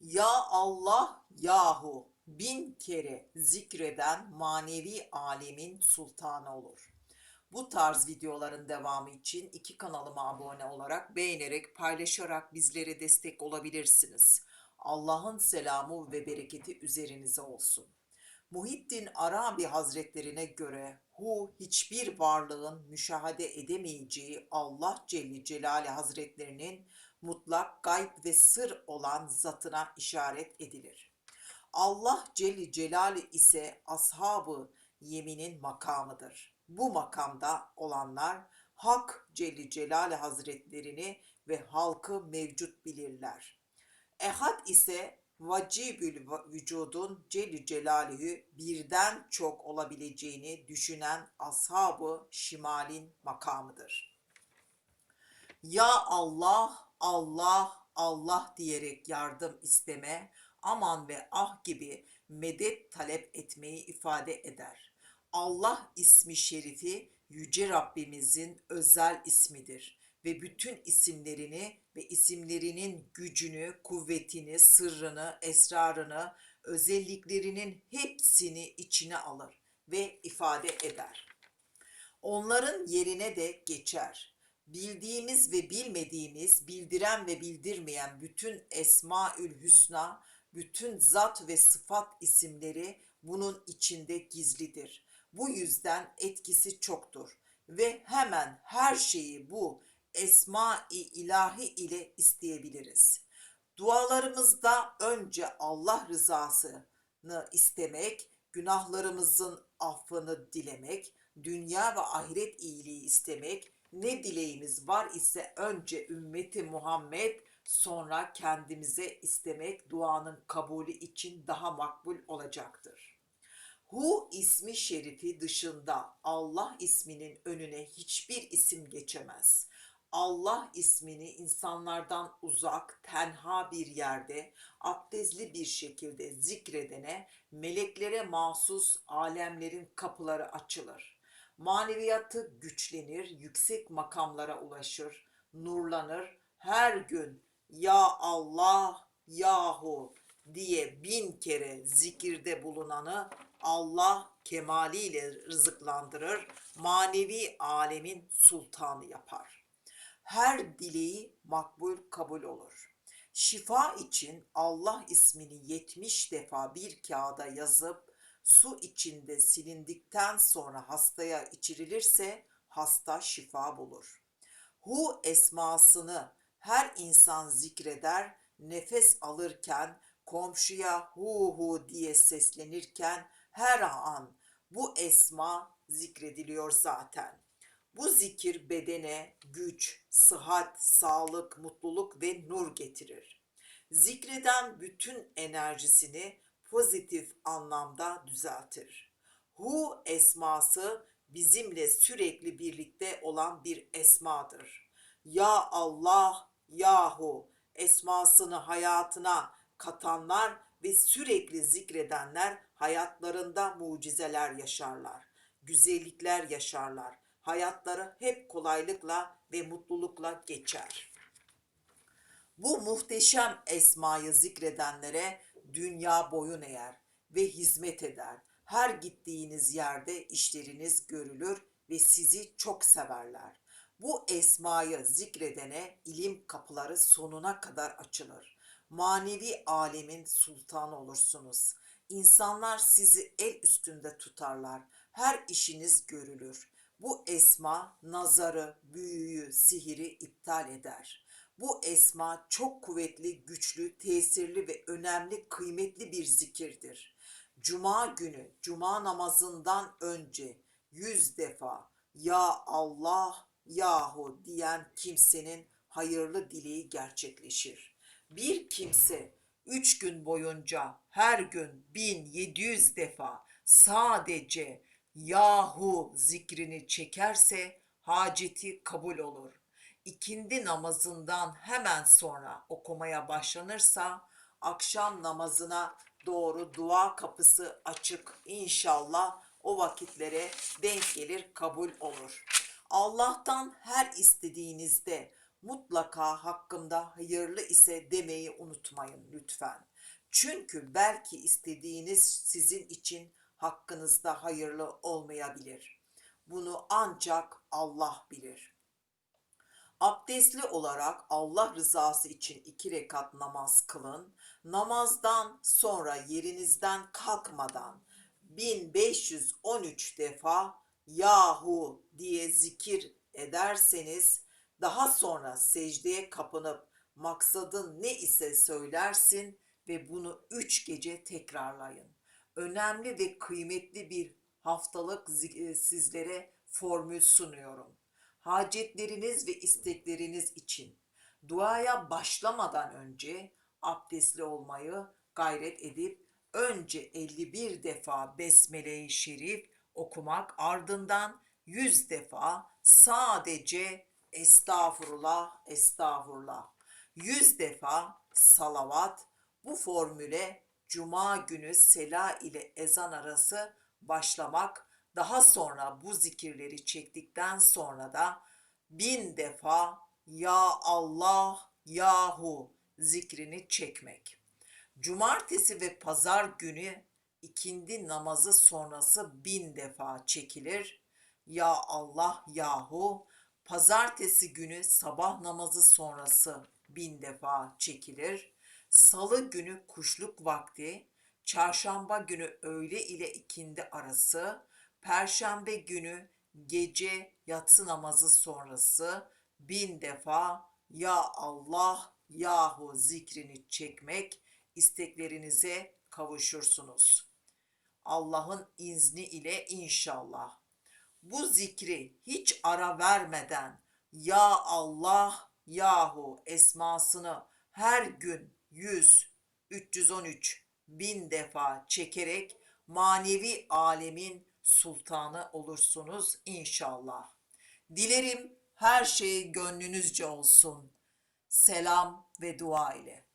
Ya Allah yahu bin kere zikreden manevi alemin sultanı olur. Bu tarz videoların devamı için iki kanalıma abone olarak, beğenerek, paylaşarak bizlere destek olabilirsiniz. Allah'ın selamı ve bereketi üzerinize olsun. Muhittin Arabi Hazretlerine göre hu hiçbir varlığın müşahede edemeyeceği Allah Celle Celaluhu Hazretlerinin mutlak gayb ve sır olan zatına işaret edilir. Allah Celle Celaluhu ise ashabı yeminin makamıdır. Bu makamda olanlar Hak Celle Celaluhu Hazretlerini ve halkı mevcut bilirler. Ehad ise vacibül vücudun Celle Celaluhu birden çok olabileceğini düşünen ashabı şimalin makamıdır. Ya Allah, Allah, Allah diyerek yardım isteme, aman ve ah gibi medet talep etmeyi ifade eder. Allah ismi şerifi Yüce Rabbimizin özel ismidir ve bütün isimlerini ve isimlerinin gücünü, kuvvetini, sırrını, esrarını, özelliklerinin hepsini içine alır ve ifade eder onların yerine de geçer. Bildiğimiz ve bilmediğimiz, bildiren ve bildirmeyen bütün Esmaül Hüsna, bütün zat ve sıfat isimleri bunun içinde gizlidir. Bu yüzden etkisi çoktur ve hemen her şeyi bu Esma-i İlahi ile isteyebiliriz. Dualarımızda önce Allah rızasını istemek, günahlarımızın affını dilemek, dünya ve ahiret iyiliği istemek, ne dileğimiz var ise önce ümmeti Muhammed sonra kendimize istemek duanın kabulü için daha makbul olacaktır. Hu ismi şerifi dışında Allah isminin önüne hiçbir isim geçemez. Allah ismini insanlardan uzak, tenha bir yerde, abdestli bir şekilde zikredene, meleklere mahsus alemlerin kapıları açılır. Maneviyatı güçlenir, yüksek makamlara ulaşır, nurlanır. Her gün ya Allah, yahu diye bin kere zikirde bulunanı Allah kemaliyle rızıklandırır, manevi alemin sultanı yapar her dileği makbul kabul olur. Şifa için Allah ismini 70 defa bir kağıda yazıp su içinde silindikten sonra hastaya içirilirse hasta şifa bulur. Hu esmasını her insan zikreder, nefes alırken, komşuya hu hu diye seslenirken her an bu esma zikrediliyor zaten. Bu zikir bedene güç, sıhhat, sağlık, mutluluk ve nur getirir. Zikreden bütün enerjisini pozitif anlamda düzeltir. Hu esması bizimle sürekli birlikte olan bir esmadır. Ya Allah, Yahu esmasını hayatına katanlar ve sürekli zikredenler hayatlarında mucizeler yaşarlar, güzellikler yaşarlar hayatları hep kolaylıkla ve mutlulukla geçer. Bu muhteşem esmayı zikredenlere dünya boyun eğer ve hizmet eder. Her gittiğiniz yerde işleriniz görülür ve sizi çok severler. Bu esmayı zikredene ilim kapıları sonuna kadar açılır. Manevi alemin sultanı olursunuz. İnsanlar sizi el üstünde tutarlar. Her işiniz görülür. Bu esma nazarı, büyüyü, sihiri iptal eder. Bu esma çok kuvvetli, güçlü, tesirli ve önemli, kıymetli bir zikirdir. Cuma günü, cuma namazından önce yüz defa Ya Allah, Yahu diyen kimsenin hayırlı dileği gerçekleşir. Bir kimse üç gün boyunca her gün 1700 defa sadece Yahu zikrini çekerse haceti kabul olur. İkindi namazından hemen sonra okumaya başlanırsa akşam namazına doğru dua kapısı açık inşallah o vakitlere denk gelir kabul olur. Allah'tan her istediğinizde mutlaka hakkımda hayırlı ise demeyi unutmayın lütfen. Çünkü belki istediğiniz sizin için hakkınızda hayırlı olmayabilir. Bunu ancak Allah bilir. Abdestli olarak Allah rızası için iki rekat namaz kılın. Namazdan sonra yerinizden kalkmadan 1513 defa yahu diye zikir ederseniz daha sonra secdeye kapanıp maksadın ne ise söylersin ve bunu üç gece tekrarlayın. Önemli ve kıymetli bir haftalık e, sizlere formül sunuyorum. Hacetleriniz ve istekleriniz için duaya başlamadan önce abdestli olmayı gayret edip önce 51 defa Besmele-i Şerif okumak ardından 100 defa sadece estağfurullah estağfurullah 100 defa salavat bu formüle cuma günü sela ile ezan arası başlamak daha sonra bu zikirleri çektikten sonra da bin defa ya Allah yahu zikrini çekmek. Cumartesi ve pazar günü ikindi namazı sonrası bin defa çekilir. Ya Allah yahu pazartesi günü sabah namazı sonrası bin defa çekilir. Salı günü kuşluk vakti, çarşamba günü öğle ile ikindi arası, perşembe günü gece yatsı namazı sonrası bin defa Ya Allah yahu zikrini çekmek isteklerinize kavuşursunuz. Allah'ın izni ile inşallah. Bu zikri hiç ara vermeden Ya Allah yahu esmasını her gün 100, 313 bin defa çekerek manevi alemin sultanı olursunuz inşallah. Dilerim her şey gönlünüzce olsun. Selam ve dua ile.